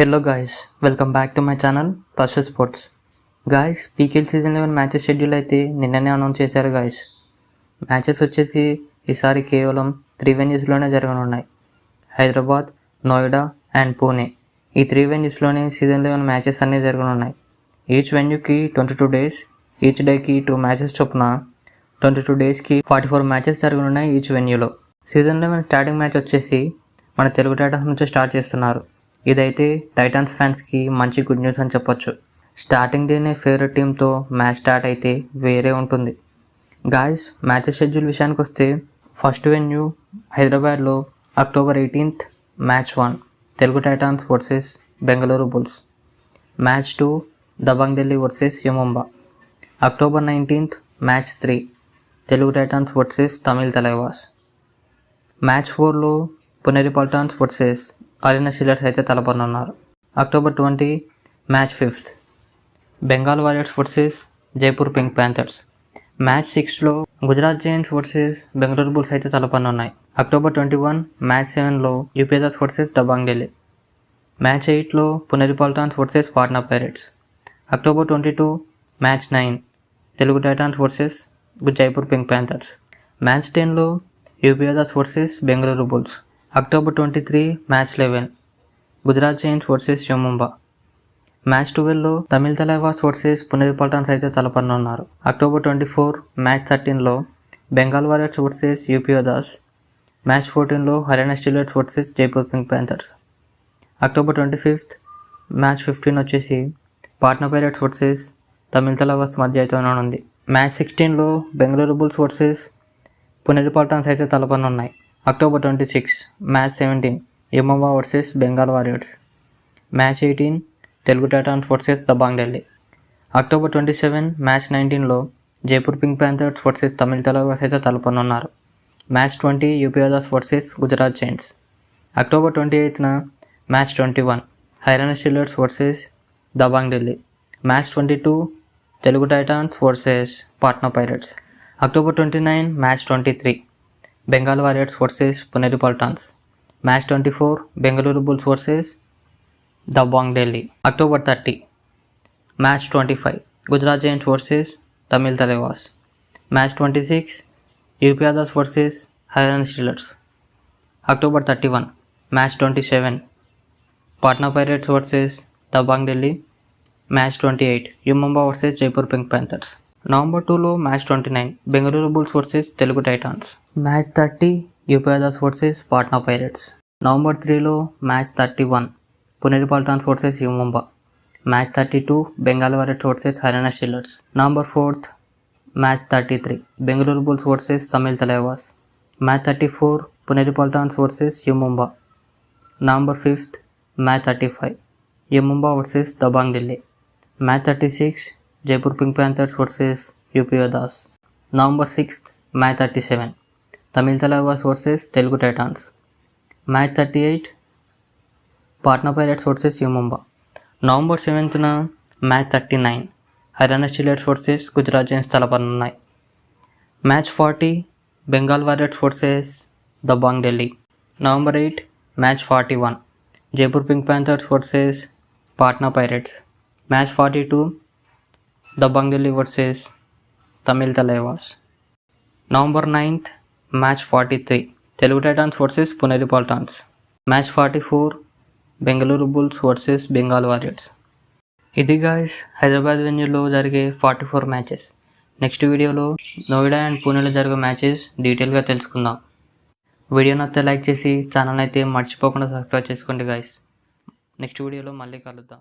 Hello guys welcome back to my channel purse sports guys PKL season eleven matches schedule అయితే నిన్ననే announce చేశారు guys matches వచ్చేసి ఈసారి కేవలం త్రీ వెన్యూస్లోనే జరగనున్నాయి. హైదరాబాద్ నోయిడా అండ్ పూణే. ఈ త్రీ వెన్యూస్లోనే సీజన్ లెవెన్ మ్యాచెస్ అన్నీ జరగనున్నాయి. ఈచ్ వెన్యూకి ట్వంటీ టూ డేస్ ఈచ్ డేకి టూ మ్యాచెస్ చొప్పున ట్వంటీ టూ డేస్కి ఫార్టీ ఫోర్ మ్యాచెస్ జరగనున్నాయి ఈచ్ వెన్యూలో సీజన్ లెవెన్ స్టార్టింగ్ మ్యాచ్ వచ్చేసి మన తెలుగు టైటన్స్ నుంచి స్టార్ట్ చేస్తున్నారు. ఇదైతే టైటన్స్ ఫ్యాన్స్కి మంచి గుడ్ న్యూస్ అని చెప్పొచ్చు. స్టార్టింగ్ డేనే ఫేవరెట్ టీంతో మ్యాచ్ స్టార్ట్ అయితే వేరే ఉంటుంది. గాయస్ మ్యాచెస్ షెడ్యూల్ విషయానికి వస్తే ఫస్ట్ వెన్యూ హైదరాబాద్లో October eighteenth match one Telugu Titans versus Bengaluru Bulls match two Dabang Delhi versus U Mumba October nineteenth match three Telugu Titans versus Tamil Thalaivas match ఫోర్లో Puneri Paltans versus Haryana Steelers అయితే తలపనున్నారు October twenty match fifth. Bengal Warriors versus Jaipur Pink Panthers. Match సిక్స్లో Gujarat Giants versus Bengaluru Bulls అయితే తలపనున్నాయి October twenty one match సెవెన్లో యూపీఎస్ versus Dabang Delhi. Match ఎయిట్లో Puneri Paltans versus Patna Pirates. October twenty two match nine Telugu Titans versus Jaipur Pink Panthers. Match టెన్లో UPS versus Bengaluru Bulls. October twenty three match eleven. Gujarat Giants versus U Mumba match ట్వెల్వ్లో Tamil Thalaivas versus పునరిపల్టన్స్ అయితే తలపనున్నారు. October twenty four match థర్టీన్లో Bengal Warriors versus యూపీఓదాస్ match ఫోర్టీన్లో Haryana Steelers versus Jaipur Pink Panthers. October twenty fifth match fifteen వచ్చేసి Patna Pirates versus Tamil Thalaivas మధ్య అయితే ఉంది match సిక్స్టీన్లో బెంగళూరు బుల్స్ వర్సెస్ పునరిపల్టన్స్ అయితే తలపనున్నాయి. October twenty six match seventeen యమవా versus Bengal Warriors match eighteen Telugu Titans versus Dabang Delhi October twenty seven match నైన్టీన్లో Jaipur Pink Panthers versus Tamil Thalaivas అయితే తలపనున్నారు. Match twenty యూపీఎదాస్ versus Gujarat Giants October twenty ఎయిత్న match twenty one Haryana Steelers versus Dabang Delhi match twenty two Telugu Titans versus Patna Pirates October twenty nine match twenty three Bengal Warriors versus Puneri Paltans match twenty four Bengaluru Bulls versus Dabang Delhi October thirty match twenty five Gujarat Giants versus Tamil Thalaivas match twenty six యూపీఆదాస్ versus Haryana Steelers October thirty one match twenty seven Patna Pirates versus Dabang Delhi match twenty eight యుమంబా versus Jaipur Pink Panthers November టూలో match twenty nine Bengaluru Bulls versus Telugu Titans match thirty యూపీఆదాస్ versus Patna Pirates November త్రీలో match thirty one పునేరిపాల్టాన్స్ versus యుమంబా match thirty two Bengal Warriors versus Haryana Steelers November fourth match thirty three Bengaluru Bulls versus Tamil Thalaivas match thirty four పునేరిపాల్టాన్స్ versus యుమంబా November fifth match thirty five యముంబా versus Dabang Delhi match thirty six Jaipur Pink Panthers versus UPO Das November sixth match thirty seven Tamil Thalaivas versus Telugu Titans match thirty eight Patna Pirates versus U Mumba November సెవెంత్న match thirty nine Haryana Steelers versus Gujarat Giants తలపనున్నాయి match forty Bengal Warriors versus Dabang Delhi November eight match forty one Jaipur Pink Panthers versus Patna Pirates match forty two Dabang Delhi versus Tamil Thalaivas November ninth match forty three Telugu Titans versus Puneri Paltans match forty four Bengaluru Bulls versus Bengal Warriors ఇది guys Hyderabad వెన్యూలో జరిగే forty four matches next వీడియోలో Noida and పూణేలో జరిగే matches డీటెయిల్గా తెలుసుకుందాం. Video నచ్చితే like చేసి ఛానల్ అయితే మర్చిపోకుండా సబ్స్క్రైబ్ చేసుకోండి గాయస్ నెక్స్ట్ వీడియోలో మళ్ళీ కలుద్దాం.